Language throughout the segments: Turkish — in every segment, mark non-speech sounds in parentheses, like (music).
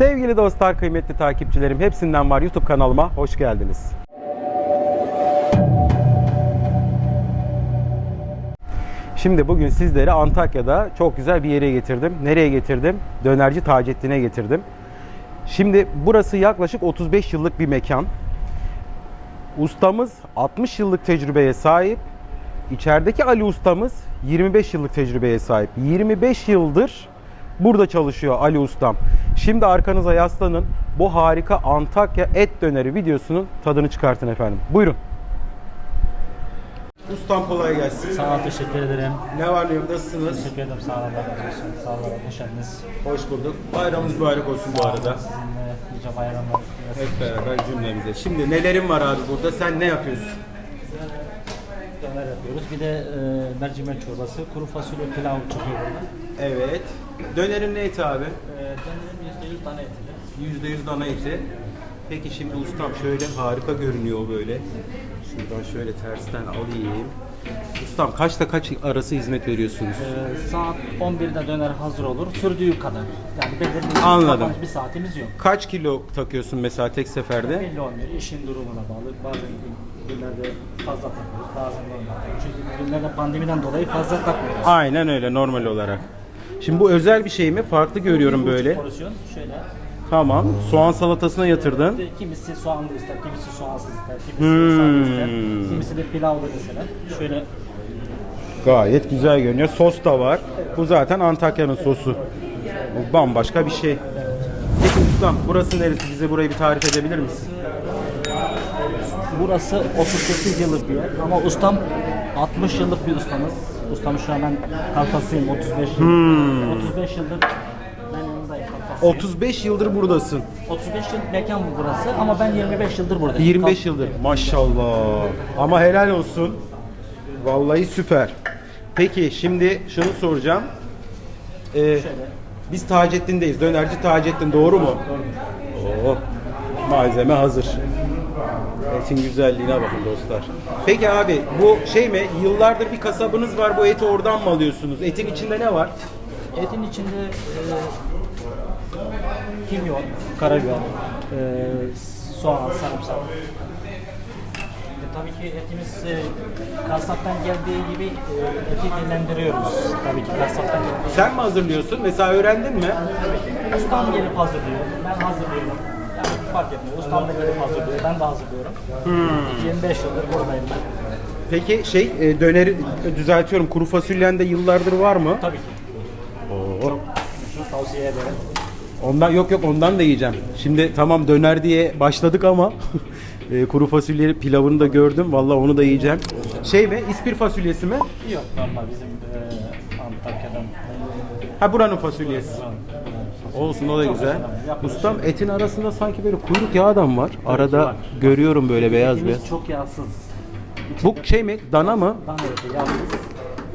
Sevgili dostlar, kıymetli takipçilerim, hepsinden var YouTube kanalıma hoş geldiniz. Şimdi bugün sizleri Antakya'da çok güzel bir yere getirdim. Nereye getirdim? Dönerci Taceddin'e getirdim. Şimdi burası yaklaşık 35 yıllık bir mekan. Ustamız 60 yıllık tecrübeye sahip. İçerideki Ali ustamız 25 yıllık tecrübeye sahip. 25 yıldır burada çalışıyor Ali ustam. Şimdi arkanıza yaslanın. Bu harika Antakya et döneri videosunun tadını çıkartın efendim. Buyurun. Ustam kolay gelsin. Sağ ol, teşekkür ederim. Ne var ne yok nasılsınız? Teşekkür ederim, sağ olun. Sağ olun, hoş geldiniz. Hoş bulduk. Bayramınız mübarek olsun bu arada. Sizinle nice bayramlar. Hep beraber cümlemize. Şimdi nelerin var abi burada? Sen ne yapıyorsun? Döner yapıyoruz. Bir de e, mercimek çorbası, kuru fasulye pilav çıkıyor burada. Evet. Dönerin ne eti abi? E, dönerim %100 tane etli. %100 dana eti. Peki şimdi ustam şöyle harika görünüyor böyle. Şuradan şöyle tersten alayım. Ustam kaçta kaç arası hizmet veriyorsunuz? E, saat 11'de döner hazır olur. Sürdüğü kadar. Yani belirli Anladım. bir saatimiz yok. Kaç kilo takıyorsun mesela tek seferde? Belli olmuyor. İşin durumuna bağlı. Bazen günlerde fazla takıyoruz, bazen normal. Çünkü günlerde pandemiden dolayı fazla takmıyoruz. Aynen öyle normal olarak. Şimdi bu özel bir şey mi? Farklı görüyorum Bir böyle. Porsiyon şöyle. Tamam. Soğan salatasına yatırdın. İşte Kimisi soğanlı ister, kimisi soğansız ister, kimisi Hmm. ister, kimisi de pilavlı mesela. Şöyle Gayet güzel görünüyor. Sos da var. Bu zaten Antakya'nın sosu. Bu bambaşka bir şey. Peki ustam burası neresi? Bize burayı bir tarif edebilir misin? burası 38 yıllık bir yer ama ustam 60 yıllık bir ustamız. Ustam şu an ben kalfasıyım 35 yıl. Hmm. 35 yıldır ben yanındayım kalfasıyım. 35 yıldır buradasın. 35 yıl mekan bu burası ama ben 25 yıldır buradayım. 25 yıldır. Maşallah. Ama helal olsun. Vallahi süper. Peki şimdi şunu soracağım. Ee, biz Taceddin'deyiz. Dönerci Taceddin doğru mu? Oo, malzeme hazır. Etin güzelliğine bakın dostlar. Peki abi bu şey mi? Yıllardır bir kasabınız var. Bu eti oradan mı alıyorsunuz? Etin içinde ne var? Etin içinde e, kimyon, karabiber, e, soğan, sarımsak. E, tabii ki etimiz e, kasaptan geldiği gibi e, eti dinlendiriyoruz. Tabii ki kasaptan geldiği Sen mi hazırlıyorsun? Mesela öğrendin mi? Ustam gelip hazırlıyor, ben hazırlıyorum. Fark etmiyor. Ustam da gelip hazırlıyor, ben de hazırlıyorum. 25 yıldır buradayım ben. Peki şey e, döneri düzeltiyorum. Kuru fasulyen de yıllardır var mı? Tabii ki. Oo. Şunu tavsiye ederim. Ondan yok yok ondan da yiyeceğim. Şimdi tamam döner diye başladık ama (laughs) e, kuru fasulye pilavını da gördüm. Vallahi onu da yiyeceğim. Şey mi? İspir fasulyesi mi? Yok normal bizim e, Antakya'dan. Ha buranın fasulyesi. Olsun o da güzel. Ustam etin arasında sanki böyle kuyruk yağı da mı var? Arada görüyorum böyle beyaz beyaz. Etimiz çok yağsız. Bu şey mi? Dana mı? Dana eti yağsız.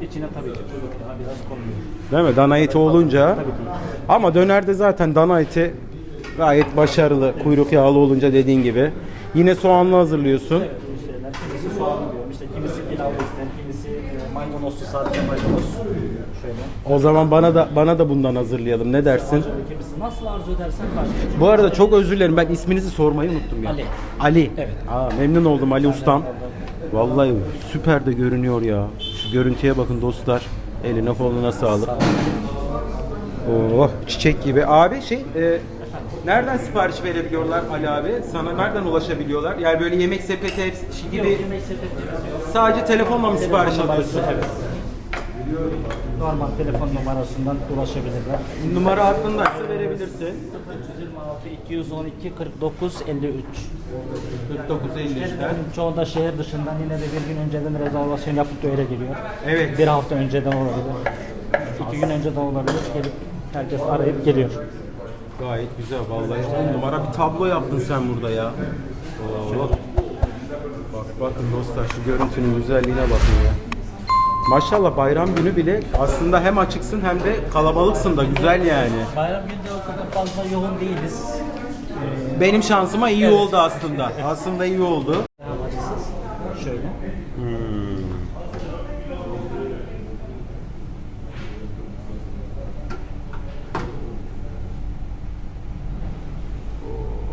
İçine tabii ki kuyruk yağı biraz konuyor. Değil mi? Dana eti olunca. Tabii ki. Ama dönerde zaten dana eti gayet başarılı. Kuyruk yağlı olunca dediğin gibi. Yine soğanlı hazırlıyorsun. Evet, bu şeyler. Kimisi soğan diyor, işte kimisi pilavlı ister, kimisi e, maydanozlu sadece maydanoz. O zaman bana da bana da bundan hazırlayalım. Ne dersin? Kimisi nasıl arzu edersen. Bu arada çok özür dilerim. Ben isminizi sormayı unuttum ya. Ali. Ali. Evet. Aa, memnun oldum Ali ustam. Vallahi süper de görünüyor ya. Şu görüntüye bakın dostlar. Eline koluna sağlık. Oh çiçek gibi. Abi şey e, nereden sipariş verebiliyorlar Ali abi? Sana nereden ulaşabiliyorlar? Yani böyle yemek sepeti hepsi gibi Yok, yemek sepetimiz yok. sadece telefonla mı sipariş alıyorsun? evet. Normal telefon numarasından ulaşabilirler. Numara aklındaysa verebilirsin. 326 212 49 53. 4953'ten. Çoğu da şehir dışından yine de bir gün önceden rezervasyon yapıp da öyle geliyor. Evet. Bir hafta önceden olabilir. İki gün önceden olabilir. Gelip herkes arayıp geliyor. Gayet güzel vallahi. On numara bir tablo yaptın sen burada ya. Oo. Bak bakın dostlar şu görüntünün güzelliğine bakın ya. Maşallah bayram günü bile aslında hem açıksın hem de kalabalıksın da güzel yani. Bayram günü de o kadar fazla yoğun değiliz. Ee, Benim şansıma iyi evet. oldu aslında. (laughs) aslında iyi oldu. Şöyle. Hmm.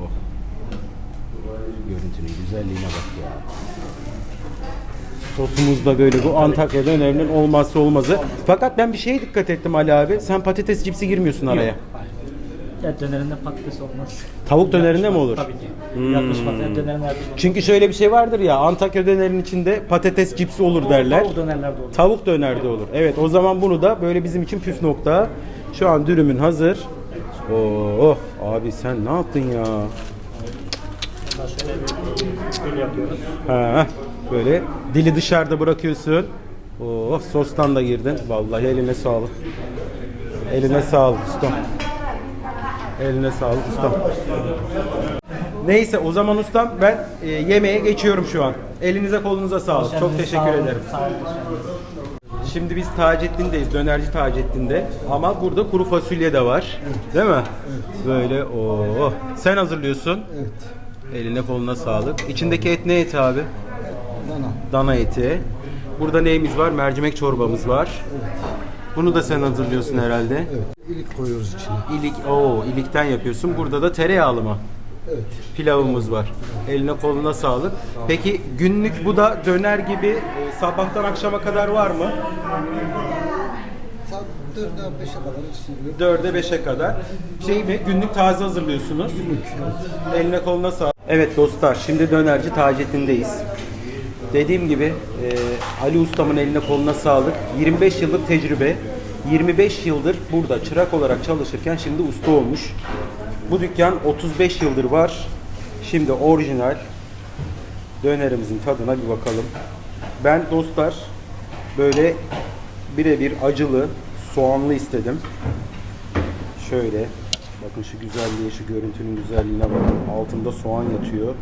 Oh. Görüntünün güzelliğine bak ya. Sosumuz da böyle bu Antakya'da önemli olmazsa olmazı. Fakat ben bir şeye dikkat ettim Ali abi. Sen patates cipsi girmiyorsun araya. Et dönerinde patates olmaz. Tavuk dönerinde mi olur? Tabii ki. Et dönerinde yakışmaz. Çünkü şöyle bir şey vardır ya Antakya dönerin içinde patates cipsi olur derler. Tavuk dönerlerde olur. Tavuk dönerde olur. Evet o zaman bunu da böyle bizim için püf nokta. Şu an dürümün hazır. Oo abi sen ne yaptın ya? Şöyle bir yapıyoruz. Ha, böyle dili dışarıda bırakıyorsun. Oh sostan da girdin. Vallahi eline sağlık. Eline sağlık ustam. Eline sağlık ustam. Neyse o zaman ustam ben e, yemeğe geçiyorum şu an. Elinize kolunuza sağlık. Çok teşekkür Sağ olun, ederim. Sağ olun. Şimdi biz Taceddin'deyiz, dönerci Taceddin'de. Ama burada kuru fasulye de var. Değil mi? Böyle o. Sen hazırlıyorsun. Evet. Eline koluna sağlık. İçindeki et ne eti abi? Dana. Dana eti. Burada neyimiz var? Mercimek çorbamız var. Bunu da sen hazırlıyorsun herhalde. Evet. İlik koyuyoruz içine. İlik, oo, ilikten yapıyorsun. Burada da tereyağlı mı? Evet. Pilavımız var. Eline koluna sağlık. Peki günlük bu da döner gibi e, sabahtan akşama kadar var mı? Saat 4'e 5'e kadar içiliyor. 4'e 5'e kadar. Şey mi? Günlük taze hazırlıyorsunuz. Günlük. Evet. Eline koluna sağlık. Evet dostlar şimdi dönerci Taceddin'deyiz. Dediğim gibi e, Ali Ustam'ın eline koluna sağlık. 25 yıllık tecrübe. 25 yıldır burada çırak olarak çalışırken şimdi usta olmuş. Bu dükkan 35 yıldır var. Şimdi orijinal dönerimizin tadına bir bakalım. Ben dostlar böyle birebir acılı soğanlı istedim. Şöyle bakın şu güzelliğe, şu görüntünün güzelliğine bakın. Altında soğan yatıyor.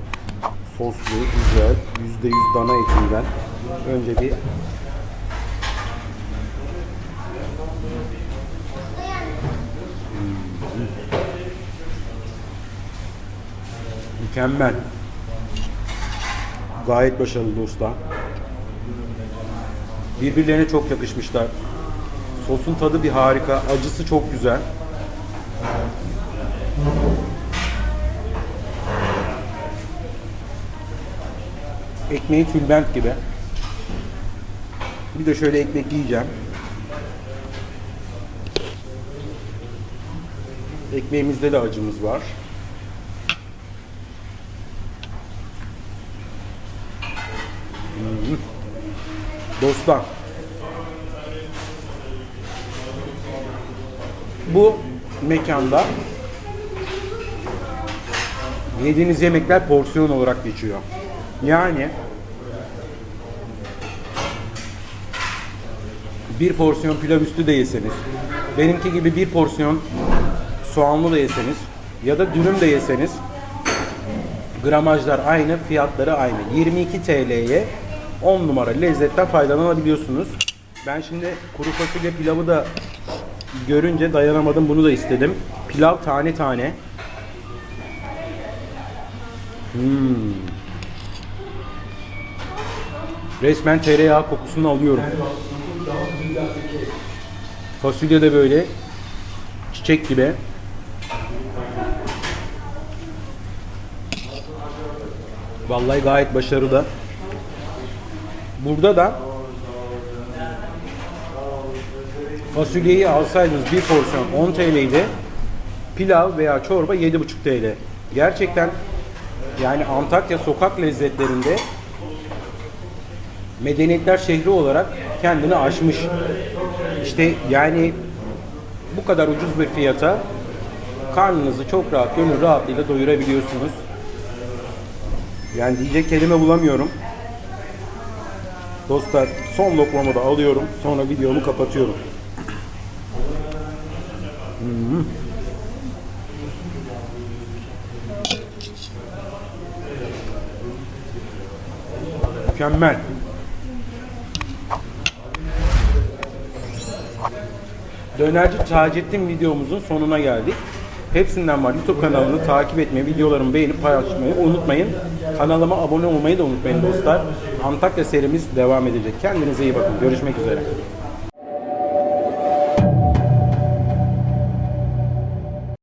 Soslu, güzel, %100 dana etinden. Önce bir. Mükemmel. Gayet başarılı dostlar. Birbirlerine çok yakışmışlar. Sosun tadı bir harika, acısı çok güzel. Ekmeği tülbent gibi. Bir de şöyle ekmek yiyeceğim. Ekmeğimizde de acımız var. Hmm. Dostlar. Bu mekanda yediğiniz yemekler porsiyon olarak geçiyor. Yani bir porsiyon pilav üstü de yeseniz, benimki gibi bir porsiyon soğanlı da yeseniz ya da dürüm de yeseniz gramajlar aynı, fiyatları aynı. 22 TL'ye 10 numara lezzetten faydalanabiliyorsunuz. Ben şimdi kuru fasulye pilavı da görünce dayanamadım bunu da istedim. Pilav tane tane. Hmm. Resmen tereyağı kokusunu alıyorum. Fasulye de böyle çiçek gibi. Vallahi gayet başarılı. Burada da fasulyeyi alsaydınız bir porsiyon 10 TL idi. Pilav veya çorba 7,5 TL. Gerçekten yani Antakya sokak lezzetlerinde medeniyetler şehri olarak kendini aşmış. İşte yani bu kadar ucuz bir fiyata karnınızı çok rahat, gönül rahatlığıyla doyurabiliyorsunuz. Yani diyecek kelime bulamıyorum. Dostlar son lokmamı da alıyorum. Sonra videomu kapatıyorum. Hmm. Mükemmel. Dönerci Taceddin videomuzun sonuna geldik. Hepsinden var. YouTube kanalını takip etmeyi, videolarımı beğenip paylaşmayı unutmayın. Kanalıma abone olmayı da unutmayın dostlar. Antakya serimiz devam edecek. Kendinize iyi bakın. Görüşmek üzere.